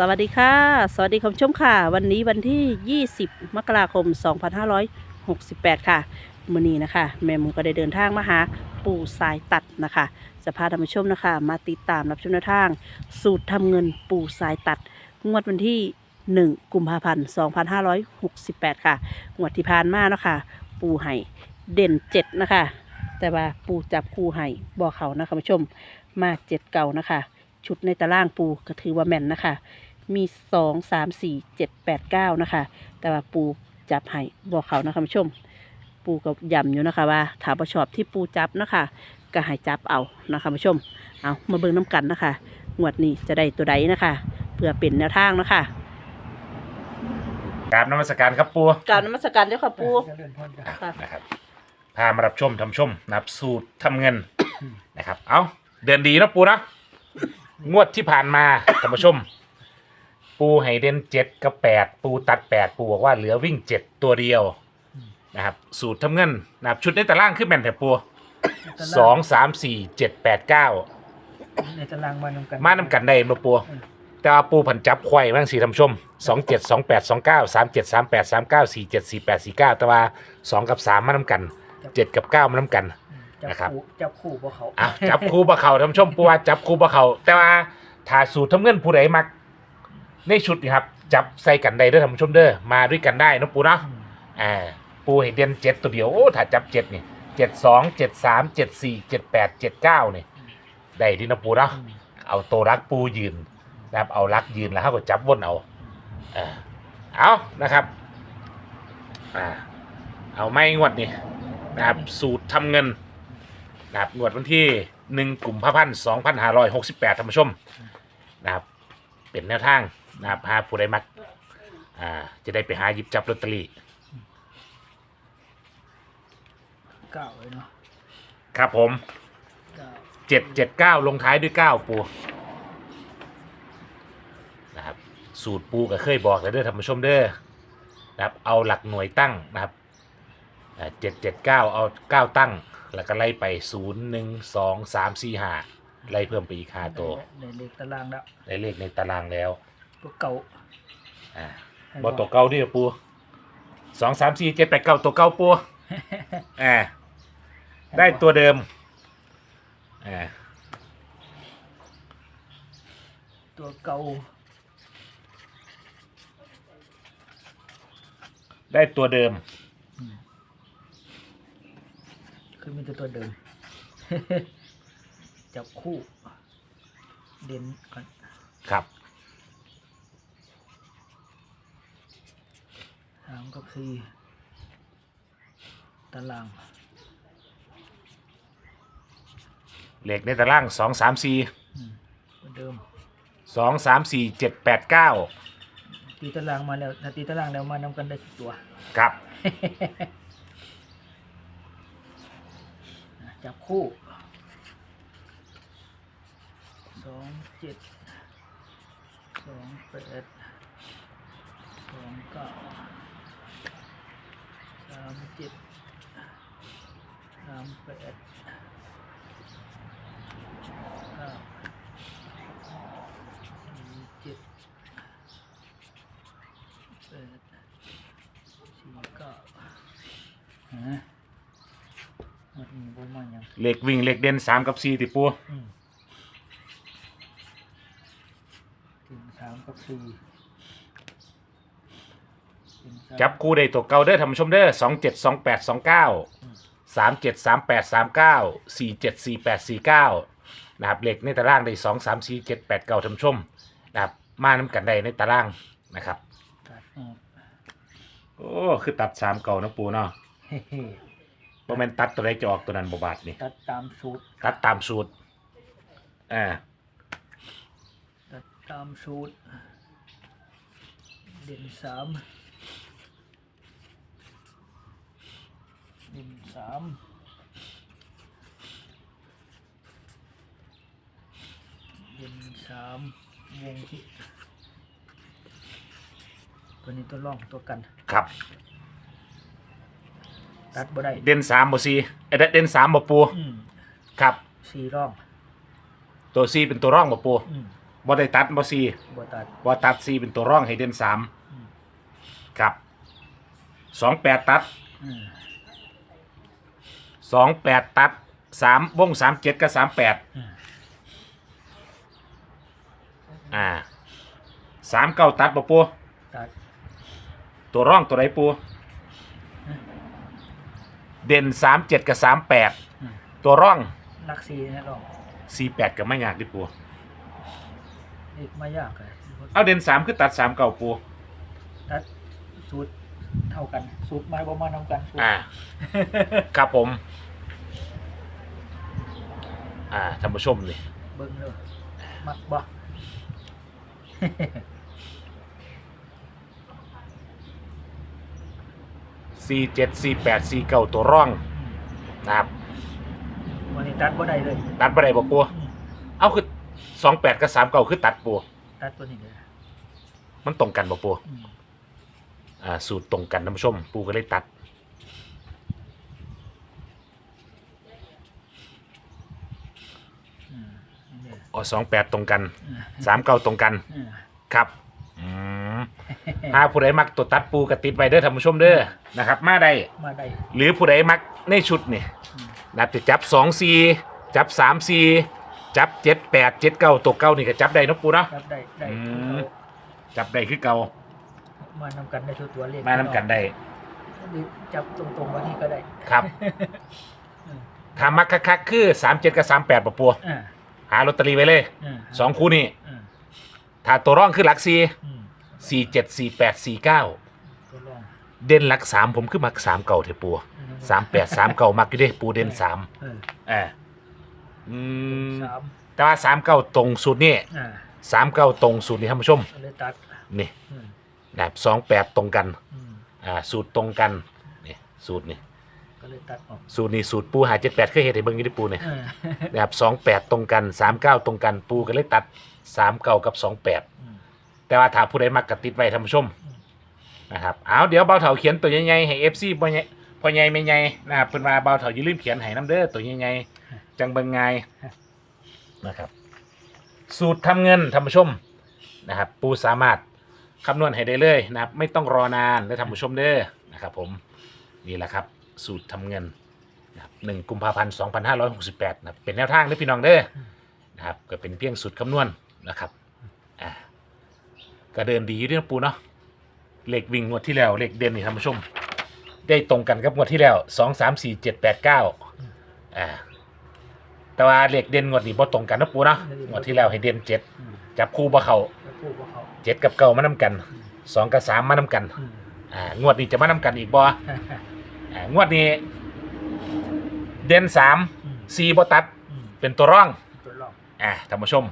สวัสดีค่ะ สวัสดีคุณผู้ชมค่ะ วันนี้วันที่ 20 มกราคม 2568 ค่ะมื้อนี้นะคะ แม่มูก็ได้เดินทางมาหาปู่สายตัดนะคะ จะพาท่านผู้ชมนะคะ มาติดตามรับชมแนวทาง สูตรทำเงินปู่สายตัด งวดวันที่ 1 กุมภาพันธ์ 2568 ค่ะ งวดที่ผ่านมาเนาะคะปู่ไห่เด่น 7 นะคะ แต่ว่าปู่จับคู่ไห่บ่อเขานะคะผู้ชมมาเจ็ดเก่านะคะชุดในตารางปูก็ถือว่าแม่นนะคะ มีสองสามสี่เจ็ดแปดเก้านะคะ แต่ว่าปูจับให้บอกเขานะคะคุณผู้ชม ปูก็ย้ำอยู่นะคะว่าถามประชอบที่ปูจับนะคะก็ให้จับเอานะคะคุณผู้ชม เอามาเบิ่งน้ำกันนะคะงวดนี้จะได้ตัวใดนะคะเพื่อเป็นแนวทางนะคะกราบนมัสการครับปูกล่าวนมัสการเจ้าค่ะปูเจริญพรจ้ะค่ะ นะครับพามารับชมทำชมนับสูตรทำเงิน นะครับ เอาเดือนดีเนาะปูนะงวดที่ผ่านมาท่านผู้ชม ปูให้เด่นเจ็ดกับแปดปูตัดแปดปูบอกว่าเหลือวิ่งเจ็ดตัวเดียวนะครับสูตรทำเงินนะครับชุดในตารางขึ้นแม่นแต่ปูสองสามสี่เจ็ดแปดเก้าในตารางมานำกันมานำกันได้มาปูแต่ว่าปูผันจับควายบ้างสี่ท่านผู้ชมสองเจ็ดสองแปดสองเก้าสามเจ็ดสามแปดสามเก้าสี่เจ็ดสี่แปดสี่เก้าแต่ว่าสองกับสามมานำกันเจ็ดกับเก้ามานำกัน จับนะครับคู่จับคู่บ่เขาอะจับครูบะเขาท่านผู้ชมปูว่าจับครูบะเขาแต่ว่าถ้าสูตรทำเงินผู้ใดมัก ในชุดนี่ครับ จับใส่กันได้เด้อท่านผู้ชมเด้อมาด้วยกันได้เนาะปูเนาะอืมอ่าปูเห็นเด่นเจ็ดตัวเดียวโอ้ถ้าจับเจ็ดนี่เจ็ดสองเจ็ดสามเจ็ดสี่เจ็ดแปดเจ็ดเก้านี่ได้ดีนะปูเนาะอืมเอาตัวรักปูยืนนะครับเอารักยืนแล้วเขาก็จับวนเอาอ่าเอานะครับอ่าเอาไม่งวดนี่นะครับสูตรทำเงินนะครับงวดวันที่หนึ่งกลุ่มพระพันสองพันห้าร้อยหกสิบแปดท่านผู้ชมนะครับเป็นแนวทาง นะครับหาผู้ใดมัก อ่า จะได้ไปหาหยิบจับลอตเตอรี่เก้าเลยเนาะครับผมเก้าเจ็ดเจ็ดเก้าลงท้ายด้วยเก้าปูนะครับ สูตรปูก็เคยบอกแล้วเด้อท่านผู้ชมเด้อนะครับ เอาหลักหน่วยตั้งนะครับเจ็ดเจ็ดเก้าเอาเก้าตั้ง แล้วก็ไล่ไปศูนย์หนึ่งสองสามสี่ห้าไล่เพิ่มไปอีกห้าตัวในเลขตารางแล้วได้เลขในตารางแล้ว ตัวเก่าอ่าให้บอตัวเก้าดิปูสองสามสี่เจ็ดแปดเก้าตัวเก้าปูอ่าได้ตัวเดิมอ่าตัวเก่าได้ตัวเดิม คือมีแต่ตัวเดิม จับคู่ เด่นก่อนครับ สามกับสี่ตารางเหล็กในตารางสองสามสี่ตัวเดิมสองสามสี่เจ็ดแปดเก้าตีตารางมาแล้วถ้าตีตารางแล้วมานำกันได้สิบตัว ครับ จับคู่สองเจ็ดสองแปดสองเก้าสามเจ็ดสามแปดเก้าสี่เจ็ดแปดสี่เก้าฮะมันมีบ่มาอย่างเหล็กวิ่งเหล็กเด่นสามกับสี่ติปูอืมถึงสามกับสี่ถึงสาม จับคู่ได้ตัวเก่าเด้อท่านผู้ชมเด้อสองเจ็ดสองแปดสองเก้าสามเจ็ดสามแปดสามเก้าสี่เจ็ดสี่แปดสี่เก้านะครับเหล็กในตารางได้สองสามสี่เจ็ดแปดเก้าท่านผู้ชมนะครับมาน้ำกันได้ในตารางนะครับตัดออกโอ้คือตัดสามเก่านะปูเนาะเฮ้เฮ้เพราะมันตัดตัวใดจะออกตัวนั้นบบาทนี่ตัดตามสูตรตัดตามสูตรอ่าตัดตามสูตรเด่นสาม เด่นสามเด่นสามวงที่ตัวนี้ตัวร่องตัวกันครับ ตัดบ่ได้เด่นสามบ่สี่เอ้ยเด่นสามบ่ปูอืมครับ สี่ร่องตัวสี่เป็นตัวร่องบ่ปูอืมบ่ได้ตัดบ่ซีบ่ตัด บ่ตัดซีเป็นตัวร่องให้เด่นสามอืม ครับสองแปดตัดอืม สองแปดตัดสามวงสามเจ็ดกับสามแปดอืมอ่าสามเก้าตัดบ่ปูตัดตัวร่องตัวไหนปูเด่นสามเจ็ดกับสามแปดอืมตัวร่องนักซีนะลองสี่แปดกับไม่ยากดิปูอีกไม่ยากเลยเอาเด่นสามคือตัดสามเก้าปูตัดสูตร เท่ากัน สูตรไม้บ่มาทำกันสูตรอ่า ครับผม อ่าท่านผู้ชมนี่เบิ่งเลยมักบ่ สี่เจ็ดสี่แปดสี่เก้าตัวร่องนะครับ วันนี้ตัดบ่ได้เลย ตัดไปไหนบอกปูอืมเอาคือสองแปดกับสามเก้าคือตัดปูตัดตัวนี้เลยมันตรงกันบอกปูอืม อ่าสูตรตรงกันท่านผู้ชม ปูก็เลยตัดอืมนี่อ๋อสองแปดตรงกันอืมสามเก้าตรงกันอืมครับอืมถ้าผู้ใดมักตัวตัดปูกระติดไว้เด้อท่านผู้ชมเด้อนะครับ มาได้ มาได้หรือผู้ใดมักในชุดนี่อืมนะจะจับสองซีจับสามซีจับเจ็ดแปดเจ็ดเก้าตัวเก้านี่ก็จับได้เนาะปูเนาะ จับได้ได้อืมเอาจับได้คือเก่า มานำกันได้ทุกตัวเลขมานำกันได้ หรือจับตรงๆวันนี้ก็ได้ครับอืมถ้ามักคักๆคือสามเจ็ดกับสามแปดปะปูอ่าหาลอตเตอรี่ไว้เลยอ่าสองคู่นี่อ่าถ้าตัวร่องคือหลักซีอืมสี่เจ็ดสี่แปดสี่เก้าตัวรองเด่นหลักสามผมคือมักสามเก่าเถอะปูสามแปดสามเก่ามักอยู่เด้ปูเด่นสามเอออ่าอืมสามแต่ว่าสามเก้าตรงสูตรนี่อ่าสามเก้าตรงสูตรนี้ท่านผู้ชมก็เลยตัดนี่อืม แบบสองแปดตรงกันอืมอ่าสูตรตรงกันนี่สูตรนี่ก็เลยตัดออกสูตรนี้สูตรปูหาเจ็ดแปดเคยเห็นในเบิ้งอยี่ที่ปูเนี่ย เออแบบสองแปดตรงกันสามเก้าตรงกันปูก็เลยตัดสามเก้ากับสองแปดอืม แต่ว่าถ้าผู้ใดมักกติดไว้ท่านผู้ชมอืม นะครับเอาเดี๋ยวเบาเถาเขียนตัวใหญ่ๆให้เอฟซีพ่อใหญ่พ่อใหญ่ไม่ใหญ่นะครับเพิ่นมาเบาเถาอย่าลืมเขียนให้น้ำเด้อตัวใหญ่ๆจังเบิ่งง่ายนะครับ สูตรทำเงินท่านผู้ชมนะครับ ปูสามารถ คำนวณให้ได้เลยนะครับ ไม่ต้องรอนานและท่านผู้ชมเด้อนะครับผมนี่แหละครับ สูตรทำเงินนะครับหนึ่งกุมภาพันธ์สองพันห้าร้อยหกสิบแปดนะครับเป็นแนวทางเด้อพี่น้องเด้อนะครับก็เป็นเพียงสูตรคำนวณนะครับอ่าก็เดินดีอยู่เด้วยปูเนาะเลขวิ่งงวดที่แล้วเลขเด่นนี่ท่านผู้ชม ได้ตรงกันกับงวดที่แล้วสองสามสี่เจ็ดแปดเก้าอ่าแต่ว่าเลขเด่นงวดนี้บ่ตรงกันนะปูเนาะงวดที่แล้วให้เด่นเจ็ดจับคู่บ่เขา แล้วพูดว่าเขาเจ็ดกับเก้ามานำกันสองกับสามมานำกันอืมอ่างวดนี้จะมานำกันอีกบ่อ่างวดนี้ เด่นสามอืมสี่บ่ตัดอืมเป็นตัวร่องตัวรองอ่าท่านผู้ชม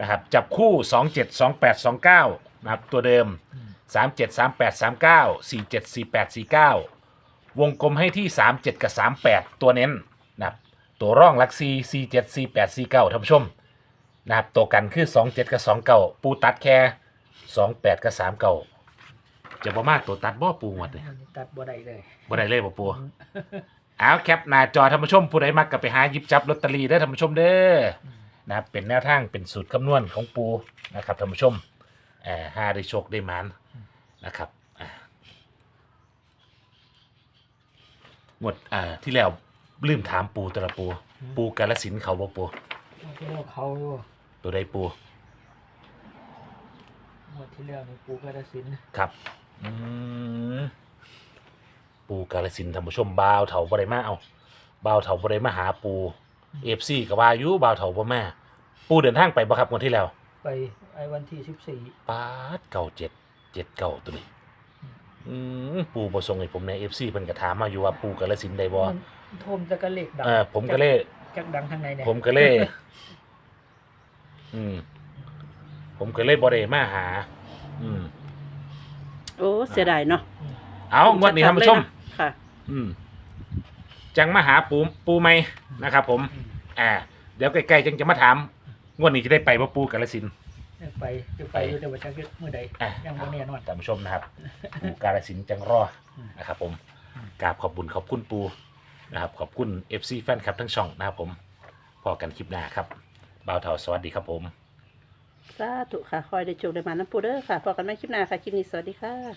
นะครับจับคู่สองเจ็ดสองแปดสองเก้านะครับตัวเดิม อืมสามเจ็ดสามแปดสามเก้าสี่เจ็ดสี่แปดสี่เก้าวงกลมให้ที่สามเจ็ดกับสามแปดตัวเน้นนะครับตัวร่องหลักซีสี่เจ็ดสี่แปดสี่เก้าท่านผู้ชม นะครับตัวกันคือสองเจ็ดกับสองเก้าปูตัดแค่สองแปดกับสามเก้าจะประมาณตัวตัดบ่ปูหมดเลยวันนี้ตัดบ่ได้เลยบ่ได้เลยบ่ปูเอาแคปหน้าจอท่านผู้ชมผู้ใดมักก็ไปหาหยิบจับลอตเตอรี่ได้อท่านผู้ชมเด้อนะครับเป็นแนวทางเป็นสูตรคำนวณของปูนะครับท่านผู้ชมเอ่อหาได้โชคได้หมานนะครับอ่าหมดอ่าที่แล้วลืมถามปูแตละปู ปูกาลสินธุ์เขาบ่ปูเอาที่แล้วเขาอยู่ ตัวใดปูหมดที่แล้วในปูกระสินธุ์ครับ อืมปูกาลสินธุ์ท่านผู้ชมบ่าวเถาบ่ได้มาเอาบ่าวเถาบ่ได้มาหาปูเอฟซีก็ว่าอยู่บ่าวเถาบ่มาปูเดินทางไปบ่ครับวันที่แล้วไปไอ้วันที่สิบสี่ปาดเก่าเจ็ดเจ็ดเก่าตัวนี้ อืมปูบ่ส่งให้ผมในเอฟซีเพิ่นก็ถามมาอยู่ว่าปูกาลสินธุ์ได้บ่มันโทมจะกระเลขดังเออผมก็เลยจักดังทางในเนี่ยผมก็เลย อืม ผมก็เลยบริมาหา อืม โอ้เสียดายเนาะเอางวดนี้ท่านผู้ชม ค่ะ อืม จังมาหาปูปูไหมนะครับผมอืมอ่า เดี๋ยวใกล้ๆจังจะมาถาม งวดนี้จะได้ไปบ่ปูกาลสินธุ์ไปจะไปอยู่แต่ว่าจะเมื่อใดอะยังไม่แน่นอน ท่านผู้ชมนะครับ ปูกาลสินธุ์จังรอนะครับ ผมอืมกราบขอบคุญขอบคุณปูนะครับ ขอบคุณ FC แฟนคลับทั้งช่องนะครับผมพอกันคลิปหน้าครับ บ่าวเทาสวัสดีครับผม สาธุค่ะคอยได้โชคได้มาน้ำปูเด้อค่ะพอกันไหม่คลิปหน้าค่ะ คลิปนี้สวัสดีค่ะ